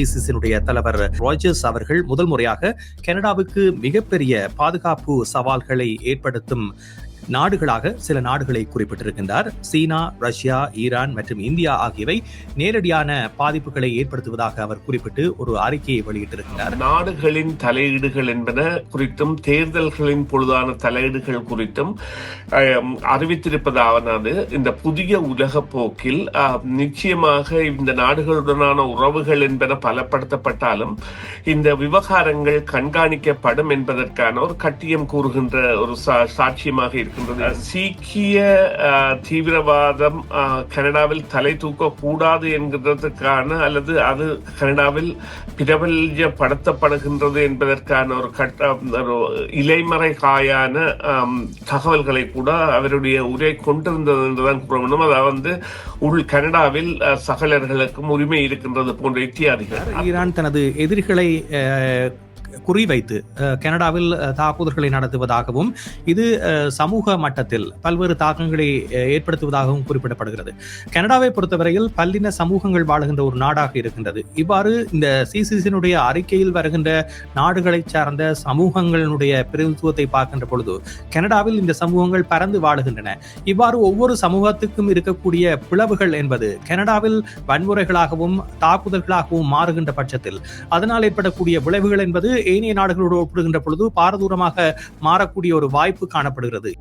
ஐசிசினுடைய தலைவர் ராஜர்ஸ் அவர்கள் முதல் முறையாக கனடாவுக்கு மிகப்பெரிய பாதுகாப்பு சவால்களை ஏற்படுத்தும் நாடுகளாக சில நாடுகளை குறிப்பிட்டிருக்கின்றார். சீனா ரஷ்யா ஈரான் மற்றும் இந்தியா ஆகியவை நேரடியான பாதிப்புகளை ஏற்படுத்துவதாக அவர் குறிப்பிட்டு ஒரு அறிக்கையை வெளியிட்டிருக்கிறார். நாடுகளின் தலையீடுகள் என்பன குறித்தும் தேர்தல்களின் பொழுதான தலையீடுகள் குறித்தும் அறிவித்திருப்பதாவது இந்த புதிய உலக போக்கில் நிச்சயமாக இந்த நாடுகளுடனான உறவுகள் என்பன பலப்படுத்தப்பட்டாலும் இந்த விவகாரங்கள் கண்காணிக்கப்படும் என்பதற்கான ஒரு கட்டியம் கூறுகின்ற ஒரு சா- சாட்சியமாக இருக்கின்றது சீக்கிய தீவிரவாதம் கனடாவில் தலை தூக்கக்கூடாது என்கிறதுக்கான அல்லது அது கனடாவில் பிரபல்யப்படுத்தப்படுகின்றது என்பதற்கான ஒரு கட்ட ஒரு இலைமறை காயான தகவல்களை கூட அவருடைய உரை கொண்டிருந்தது என்றுதான் கூற வேண்டும் அதாவது வந்து உள் கனடாவில் சகலர்களுக்கும் உரிமை இருக்கின்றது போன்ற இத்தியாதிகள் ஈரான் தனது எதிரிகளை குறிவைத்து கனடாவில் தாக்குதல்களை நடத்துவதாகவும் இது சமூக மட்டத்தில் பல்வேறு தாக்கங்களை ஏற்படுத்துவதாகவும் குறிப்பிடப்படுகிறது. கனடாவை பொறுத்தவரையில் பல்லின சமூகங்கள் வாழுகின்ற ஒரு நாடாக இருக்கின்றது. இவ்வாறு இந்த சிசிசினுடைய அறிக்கையில் வருகின்ற நாடுகளை சார்ந்த சமூகங்களினுடைய பிரதித்துவத்தை பார்க்கின்ற பொழுது கனடாவில் இந்த சமூகங்கள் பறந்து வாழுகின்றன. இவ்வாறு ஒவ்வொரு சமூகத்துக்கும் இருக்கக்கூடிய பிளவுகள் என்பது கனடாவில் வன்முறைகளாகவும் தாக்குதல்களாகவும் மாறுகின்ற பட்சத்தில் அதனால் ஏற்படக்கூடிய விளைவுகள் என்பது ஏனைய நாடுகளோடு ஒப்பிடுகின்ற பொழுது பாரதூரமாக மாறக்கூடிய ஒரு வாய்ப்பு காணப்படுகிறது.